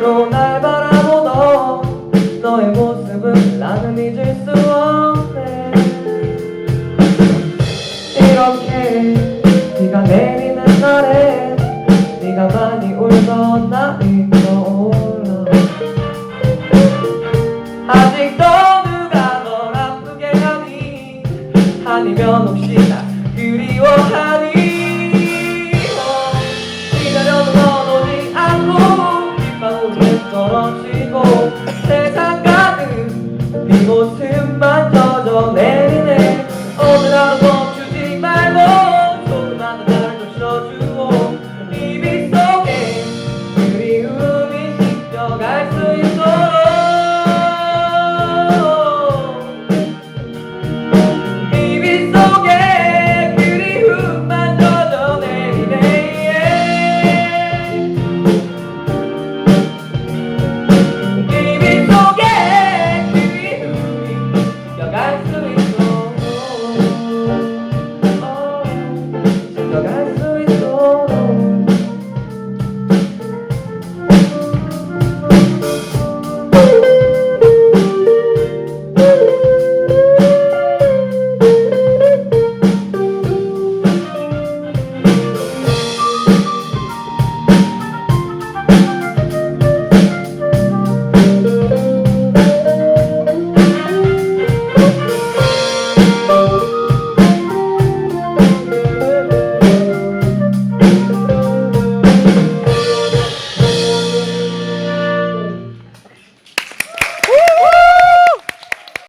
눈으로 날 바라보던 너의 모습은 나는 잊을 수 없네. 이렇게 비가 내리는 날에 네가 많이 울던 나의 네 모습만 떠져내리네. 오늘 하루 멈추지 말고. 조금만 더 날 거쳐주네.